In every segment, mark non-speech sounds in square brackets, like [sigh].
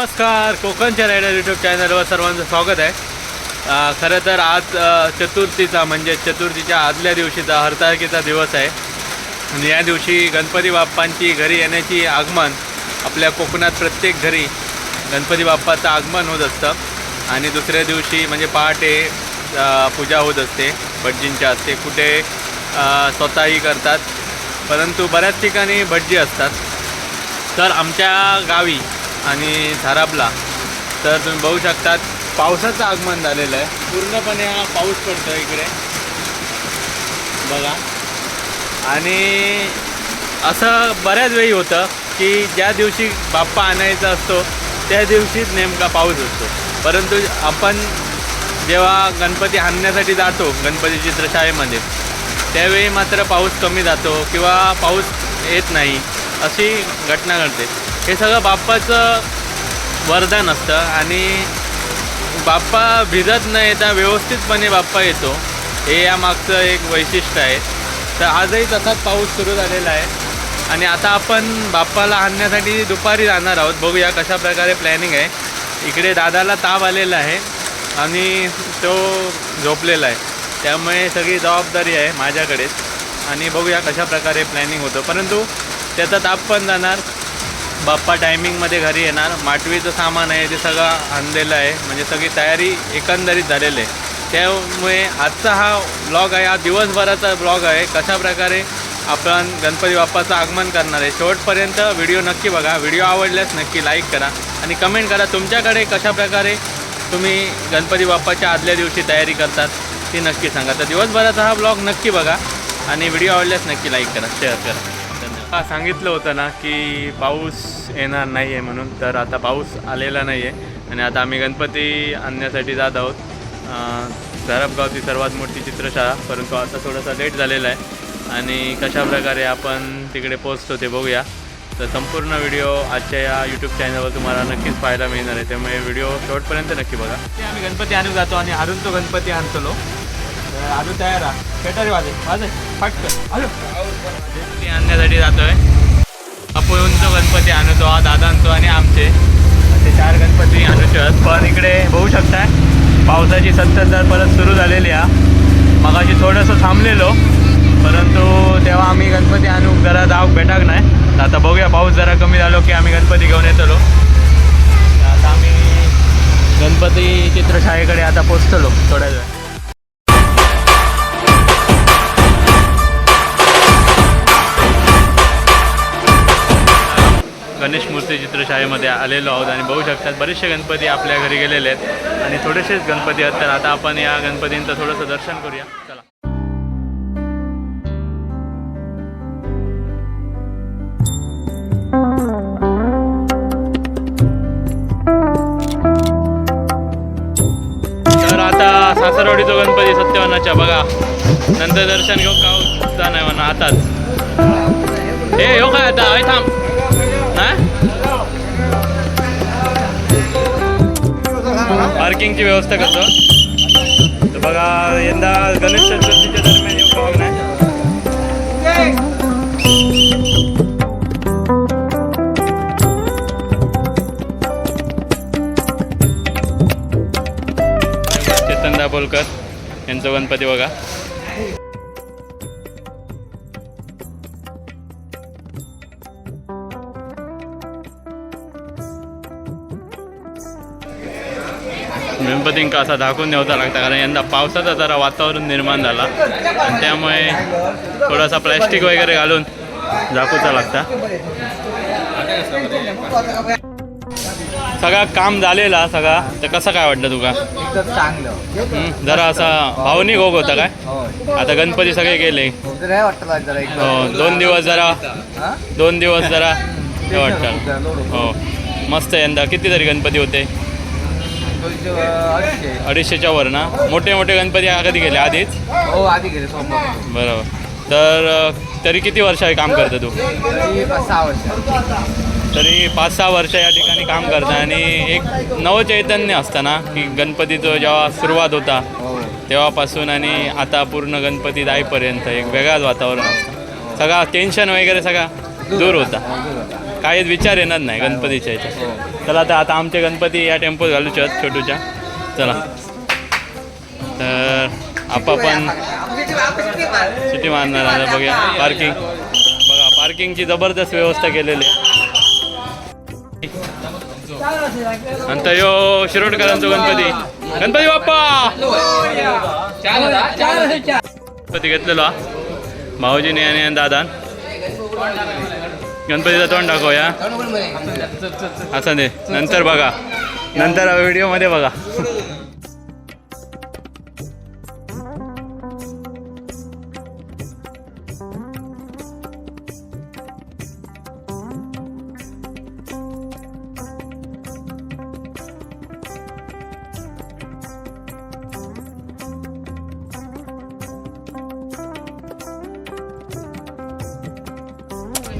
नमस्कार कोकणच्या rider YouTube चॅनलवर सर्वांचं स्वागत आहे. खरं तर आज चतुर्थीचा म्हणजे चतुर्थीच्या आदल्या दिवशीचा हरताळकीचा दिवस आहे. आणि या दिवशी गणपती बाप्पांची घरी येण्याची आगमन आपल्या कोकणात प्रत्येक घरी गणपती बाप्पाचं आगमन होत असतं. आणि दुसऱ्या दिवशी म्हणजे पहाटे पूजा होत असते. भटजींच्या असते कुठे स्वतःही करतात. परंतु बऱ्याच ठिकाणी भटजी असतात. तर आमच्या गावी आणि धारापला तर तुम्ही बघू शकतात पावसाचं आगमन झालेलं आहे. पूर्णपणे हा पाऊस पडतो इकडे. बघा. आणि असं बऱ्याच वेळी होतं की ज्या दिवशी बाप्पा आणायचा असतो त्या दिवशीच नेमका पाऊस असतो. परंतु आपण जेव्हा गणपती आणण्यासाठी जातो गणपती चित्रशाळेमध्ये त्यावेळी मात्र पाऊस कमी जातो किंवा पाऊस येत नाही अशी घटना घडते. हे सगळं बाप्पाचं वरदान असतं आणि बाप्पा भिजत न येता व्यवस्थितपणे बाप्पा येतो. हे यामागचं एक वैशिष्ट्य आहे. तर आजही तसाच पाऊस सुरू झालेला आहे. आणि आता आपण बाप्पाला आणण्यासाठी दुपारी जाणार आहोत. बघूया कशा प्रकारे प्लॅनिंग आहे. इकडे दादाला ताप आलेला आहे आणि तो झोपलेला आहे. त्यामुळे सगळी जबाबदारी आहे माझ्याकडेच. आणि बघूया कशा प्रकारे प्लॅनिंग होतं. परंतु त्याचा ताप पण जाणार. बाप्पा टायमिंगमध्ये घरी येणार. माटवीचं सामान आहे ते सगळं आणलेलं आहे. म्हणजे सगळी तयारी एकंदरीत झालेली आहे. त्यामुळे आजचा हा ब्लॉग आहे. हा दिवसभराचा ब्लॉग आहे. कशा प्रकारे आपण गणपती बाप्पाचं आगमन करणार आहे शेवटपर्यंत व्हिडिओ नक्की बघा. व्हिडिओ आवडल्यास नक्की लाईक करा. आणि कमेंट करा तुमच्याकडे कशा प्रकारे तुम्ही गणपती बाप्पाच्या आदल्या दिवशी तयारी करतात ती नक्की सांगा. तर दिवसभराचा हा ब्लॉग नक्की बघा. आणि व्हिडिओ आवडल्यास नक्की लाईक करा. शेअर करा. हा सांगितलं होतं ना की पाऊस येणार नाही आहे म्हणून तर आता पाऊस आलेला नाही आहे आणि आता आम्ही गणपती आणण्यासाठी जात आहोत. अं, धरपगावची सर्वात मोठी चित्रशाळा परंतु आता थोडासा लेट झालेला आहे. आणि कशा प्रकारे आपण तिकडे पोचतो ते बघूया. तर संपूर्ण व्हिडिओ आजच्या या यूट्यूब चॅनलवर तुम्हाला नक्कीच पाहायला मिळणार आहे. त्यामुळे व्हिडिओ शेवटपर्यंत नक्की बघा. ते आम्ही गणपती आणून जातो आणि हरून तो गणपती आणतो आजू तयार आहे. केटारी वाजे वाजे फटक आलो. गणपती आणण्यासाठी जातोय. आपण उंच गणपती आणतो हा दादा आणतो आणि आमचे. असे चार गणपती आणू शकत पण इकडे बघू शकताय पावसाची संततधार परत सुरू झालेली आहे. मगाशी थोडंसं थांबलेलो परंतु तेव्हा आम्ही गणपती आणू जरा जाऊ भेटाक नाही. तर आता बघूया पाऊस जरा कमी झालो की आम्ही गणपती घेऊन येतलो. आता आम्ही गणपती चित्रशाळेकडे आता पोचतलो थोड्या वेळ. गणेश मूर्ती चित्रशाळेमध्ये आलेलो आहोत आणि बघू शकतात बरेचसे गणपती आपल्या घरी गेलेले आहेत. आणि थोडेसेच गणपती आहेत तर आता आपण या गणपतींचं थोडंसं दर्शन करूया. चला. तर आता सासरवाडीचा गणपती सत्यवानाच्या बघा. नंतर दर्शन घेऊ का हो? नाही म्हणा आताच. ए हो काय आता? थांब. पार्किंगची व्यवस्था करतो. तर बघा यंदा गणेश चतुर्थीच्या दरम्यान येऊ का नाही चेतन दाभोलकर यांचं गणपती बघा. गणपतींका असा झाकून ठेवता लागता कारण यंदा पावसाचं जरा वातावरण निर्माण झाला. आणि त्यामुळे थोडासा प्लॅस्टिक वगैरे घालून झाकूचा लागता. सगळा काम झालेला सगळा. तर कसं काय वाटलं तुका? चांगलं. जरा असा भावनिक होग होता काय? आता गणपती सगळे गेले. हो दोन दिवस जरा? दोन दिवस जरा. हे वाटतं. हो. मस्त यंदा. किती तरी गणपती होते? अडीचशे अडीचशेच्या वर ना? मोठे मोठे गणपती कधी गेले आधीच? हो आधी गेले सोमवार बरोबर. तर तरी किती वर्ष आहे काम करतं तू? तरी पाच सहा वर्ष. तरी पाच सहा वर्ष या ठिकाणी काम करतं आणि एक नवचैतन्य असतं ना की गणपतीचं जेव्हा सुरुवात होता हो. तेव्हापासून आणि आता पूर्ण गणपती जाईपर्यंत एक वेगळाच वातावरण असतं. सगळा टेन्शन वगैरे सगळा दूर होता. दूर होता. काहीच विचार येणार नाही गणपतीच्या ह्याच्यात चला आता आता आमचे गणपती या टेम्पोत घालूच्या छोटूच्या. चला. तर आपा पण सिटी मारणार आता बघूया. पार्किंग. बघा पार्किंगची जबरदस्त व्यवस्था केलेली आहे. नंतर यो शिरोडकरांचा गणपती. गणपती बाप्पा! गणपती घेतलेलो भाऊजीने आणि दादान. गणपतीचा तोंड दाखवूया. असं दे नंतर बघा. नंतर व्हिडिओमध्ये बघा.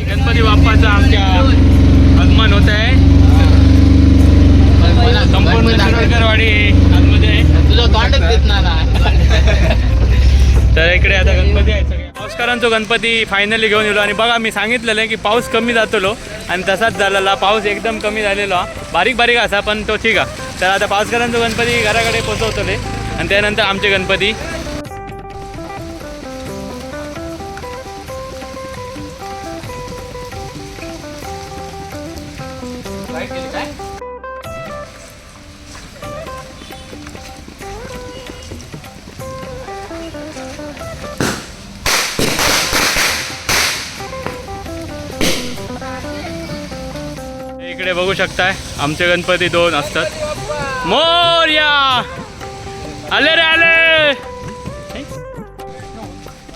गणपती बाप्पाचं आमच्या आगमन होत आहे. संपूर्ण शिरोडकरवाडी आतमध्ये. आहे तुझं तोंडच देत ना. तर इकडे आता गणपती आहे सगळे. गणपती फायनली घेऊन गेलो आणि बघा मी सांगितलेलं आहे की पाऊस कमी जातलो आणि तसाच झालेला. पाऊस एकदम कमी झालेला. बारीक बारीक असा पण तो ठीक आहे. तर आता पाऊसकरांचा गणपती घराकडे पोचवतले. आणि त्यानंतर आमचे गणपती. शकताय आमचे गणपती दोन असतात. मोर्या! आले रे आले!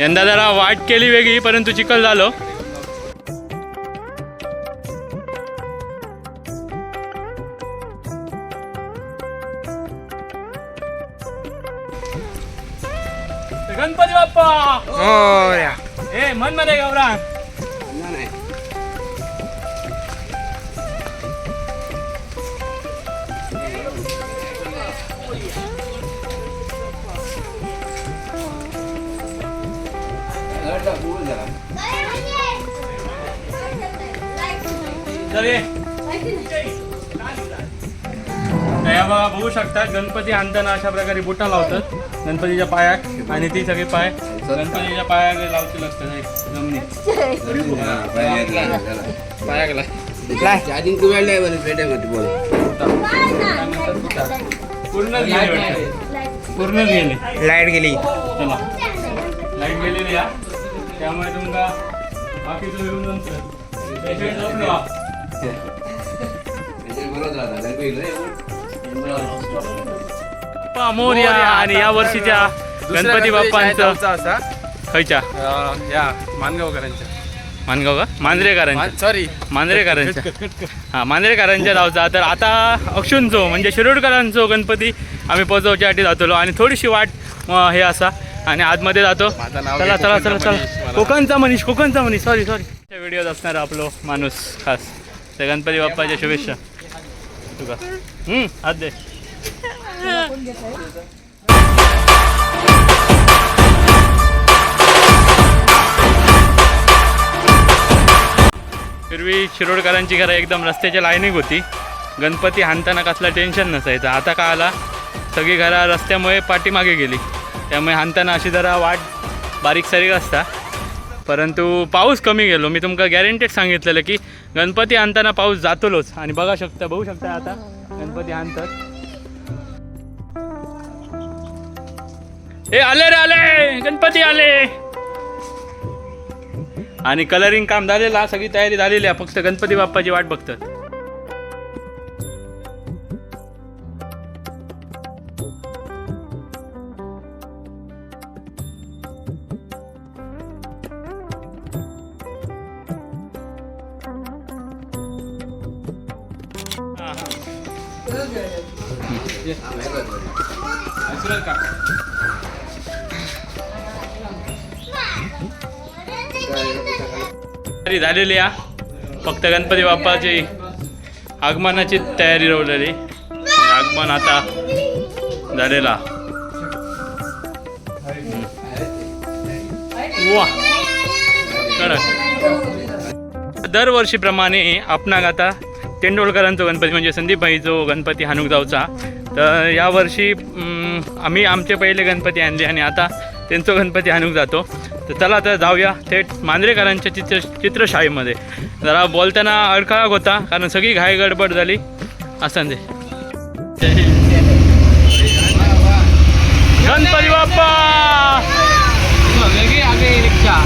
यंदा जरा वाट केली वेगळी परंतु चिखल झालो. गणपती बाप्पा! ए मनमध्ये गौरा बघा शकता गणपती आणताना अशा प्रकारे बुटा लावतात. गणपतीच्या पायात आणि ती सगळी पाय गणपतीच्या पायात लावची लागतात जमिनीत चार्जिंग तू वेळ नाही पेट्यामध्ये बोल पूर्ण गेले वाटतं. पूर्ण गेले. लाइट गेली. चला. लाइट गेलेली या त्यामुळे तुमका बाकीचं झोपलो हा. बाप्पा मोरया आणि या वर्षीच्या गणपती बाप्पांचं असा. खयच्या या मानगावकरांच्या. मानगाव का मांजरेकरांच्या. सॉरी मांजरेकरांच्या हा मांजरेकरांच्या गावचा तर आता अक्षुंचो म्हणजे शिरोडकरांचो गणपती आम्ही पोचवच्यासाठी जातलो आणि थोडीशी वाट अं, हे असा. आणि आतमध्ये जातो. चला चला चला कोकणचा चला कोकणचा मनीष कोकणचा मनीष. सॉरी सॉरी त्या व्हिडिओत असणार आपलो माणूस खास. त्या गणपती बाप्पाच्या शुभेच्छा. तुका. हम्म हात दे. पूर्वी शिरोडकरांची घरं एकदम रस्त्याच्या लाईनीक होती. गणपती हाणताना कसला टेन्शन नसायचं. आता का आला? सगळी घरा रस्त्यामुळे पाठीमागे गेली. त्यामुळे हाणताना अशी जरा वाट बारीक सारीक असता. परंतु पाऊस कमी गेलो. मी तुमका गॅरंटेड सांगितलेलं की गणपती आणताना पाऊस जातोलोच. आणि बघा शकता बघू शकता आता गणपती आणतात हे आले रे आले! गणपती आले! आणि कलरिंग काम झालेला सगळी तयारी झालेली आहे. फक्त गणपती बाप्पाची वाट बघतात. तयारी झालेली आहे. फक्त गणपती बाप्पाची आगमनाची तयारी रवलेली. आगमन आता झालेला. वा. कडक. दरवर्षीप्रमाणे आपणाक आता तेंडोलकरांचो गणपती म्हणजे संदीपभाई जो गणपती हाणूक जाऊचा तर यावर्षी आम्ही आमचे पहिले गणपती आणले आणि आता त्यांचो गणपती हाणूक जातो. तर चला तर जाऊया थेट मांद्रेकरांच्या चित्र चित्रशाळेमध्ये. जरा बोलताना अडखळा होता कारण सगळी घाई गडबड झाली. असं ते गणपती बाप्पा! रिक्षा.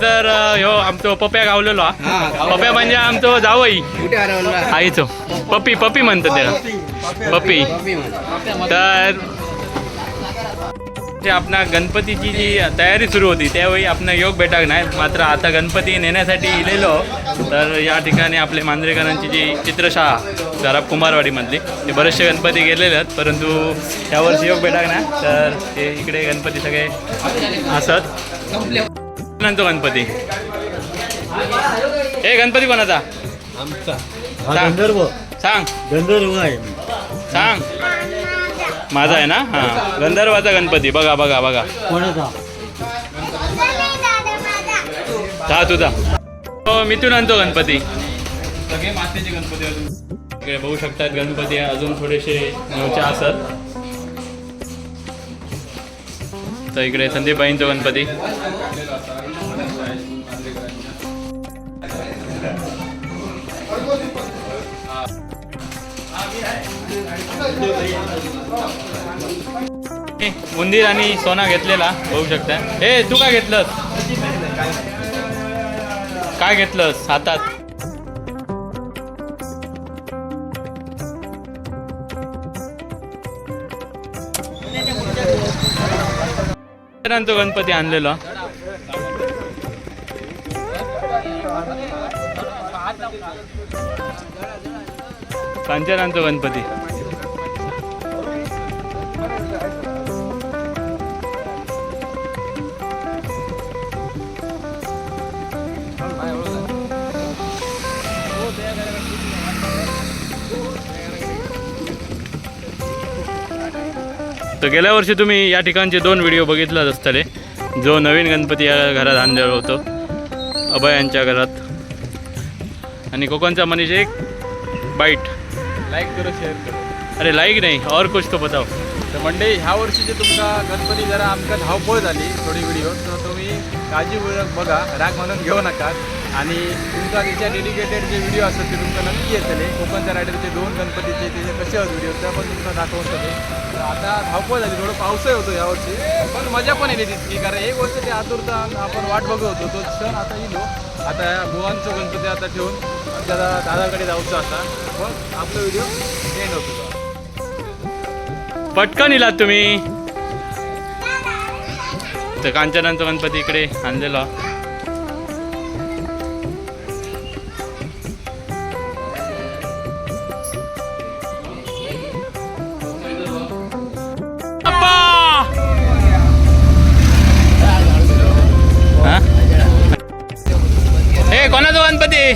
तर ह्यो आमचो पप्या गावलेलो हा. पप्या म्हणजे आमचो जावई. आईचो. पप्पी पप्पी म्हणतात त्याला. पप्पी. तर जे आपणा गणपतीची जी तयारी सुरू होती त्यावेळी आपण योग भेटाक नाही मात्र आता गणपती नेण्यासाठी इलेलो. तर या ठिकाणी आपले मांजरेकरांची जी चित्रशाळा जरा कुमारवाडीमधली ते बरेचसे गणपती गेलेले आहेत परंतु यावर्षी योग भेटाक नाही तर ते इकडे गणपती सगळे असत. नंतर गणपती? हे गणपती कोणाचा? आमचा. सांग. गंधर्व. सांग. गंधर्व आहे. सांग. माझा आहे ना? हां. गंधर्वाचा गणपती. बघा बघा बघा. कोणाचा? हा तुझा हो मिथून आणतो गणपती. सगळे मातीचे गणपती अजून. इकडे बघू शकतात गणपती अजून थोडेसे नऊचे असत तर इकडे संदीपबाईंचा गणपती. उंदीर आणि सोना घेतलेला बघू शकता. हे तू काय घेतलंस? काय घेतलंस? हातात. तो गणपती आणलेला. कांचनांचा गणपती. तर गेल्या वर्षी तुम्ही या ठिकाणचे दोन व्हिडिओ बघितलाच असतले जो नवीन गणपती या घरात आणलेला होतो. अभय यांच्या घरात. आणि कोकणचा मनीष एक बाईट. लाईक करो शेअर करो. अरे लाईक नाही और कुछ तो बताओ. तर म्हणजे ह्या वर्षीचे तुमका गणपती जरा आमका धावपळ झाली थोडी व्हिडिओ. तर तुम्ही काळजीपूर्वक बघा राग म्हणून घेऊ नका. आणि तुमचा त्याच्या डेडिकेटेड जे व्हिडिओ असतात ते तुमका नक्की येतले कोकणच्या रायडरचे दोन गणपतीचे त्याचे कसे आहेत व्हिडिओ त्या पण तुमका दाखवून सके तर आता धावपळ झाली थोडं पावसही होतो यावर्षी पण मजा पण येते तितकी कारण एक वर्ष ते आतुरता आपण वाट बघत होतो. तो सण आता येलो आता गोवांचं गणपती आता ठेवून आमच्या दादाकडे जाऊचं आता. मग आपला व्हिडिओ एंड होतो. पटकन इलात तुम्ही. तर कांचनांचा गणपती इकडे आणलेला. हे? कोणाचा गणपती?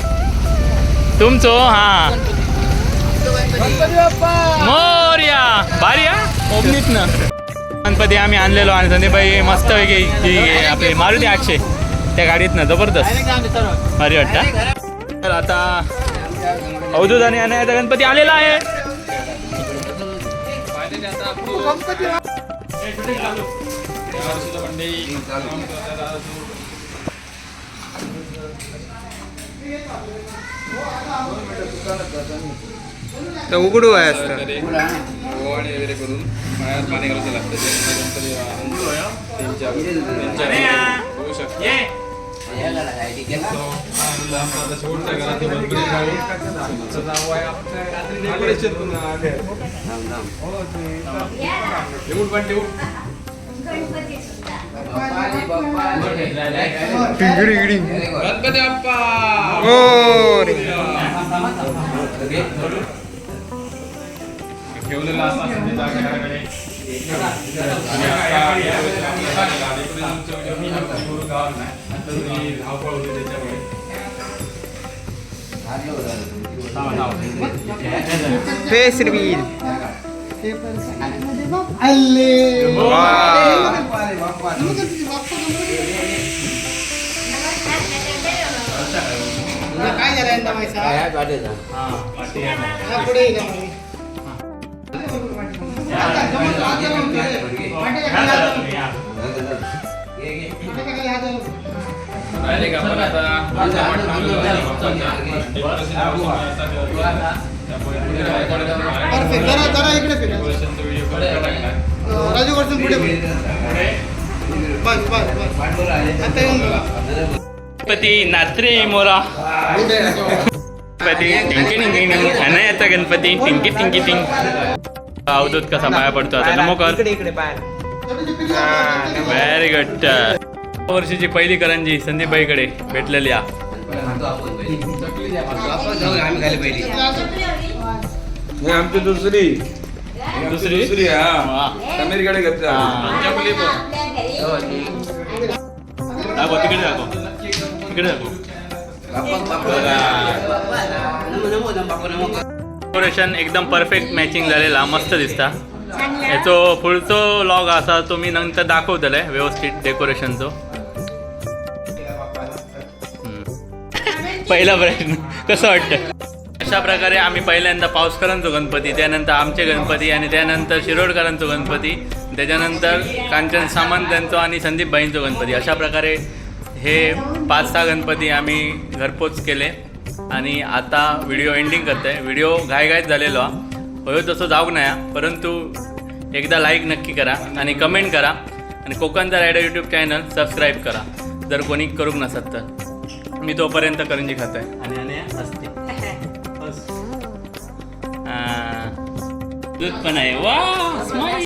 तुमचो हा. मोर्या. भारी हा? ओमनीत ना. गणपती आम्ही आणलेलो आणि संदीपबाई मस्त वेगळी आपली मारुती आठशे त्या गाडीत ना जबरदस्त. भारी वाटतं तर आता अवधूत आणि अनायाचा गणपती आलेला आहे. तर उघडू आहे असतं? ओवाळणी वगैरे करून पाण्यात पाणी घालायचं लागतं आणतो, त्यांच्या- त्यांच्या बघू शकता. ठेवलेला असता संधीचा घराकडे आणि आता गुरु गावात नाही आता तुम्ही धावपळ होती त्याच्यामुळे हात लावू जरा. फेस रिव्हील काय झालं यंदा पैसा हा, पुढे जरा जरा इकडे फिरा राजू वर्षन पुढे बस बस बस आता येऊन बघा गणपती नात्रे मोरा गणपती टिंकी टिंकी टिंग येतं गणपती टिंकी टिंकी टिंग अवधूत कसा पाया पडतो आता. नमो कर. व्हेरी गुड वर्षीची पहिली करंजी संदीपबाईकडे भेटलेली आ. हे आमची दुसरी. दुसरी? दुसरी. हा. समीरकडे घेतली हा. दाखव तिकडे दाखव. तिकडे दाखव. डेकोरेशन एकदम परफेक्ट मॅचिंग झालेला मस्त दिसता. याचो पुढचो लॉग असा तो मी नंतर दाखवतले व्यवस्थित डेकोरेशनचो. पहिला प्रश्न कसं वाटतं अशा प्रकारे आम्ही पहिल्यांदा पावसकरांचो गणपती त्यानंतर आमचे गणपती आणि त्यानंतर शिरोडकरांचो गणपती त्याच्यानंतर कांचन सामंत यांचो आणि संदीप भाईंचो गणपती. अशा प्रकारे हे पाच सहा गणपती आम्ही घरपोच केले. आणि आता व्हिडिओ एंडिंग करतोय व्हिडिओ घायघायत झालेलो. हा. होयो तसं जाऊक नाही. परंतु एकदा लाईक नक्की करा आणि कमेंट करा. आणि कोकणचा रायडर यूट्यूब चॅनल सबस्क्राईब करा. जर कोणी करूक नसत तर. मी तोपर्यंत करंजी खातोय. आणि आणि असते. [laughs] दूध पण आहे. वा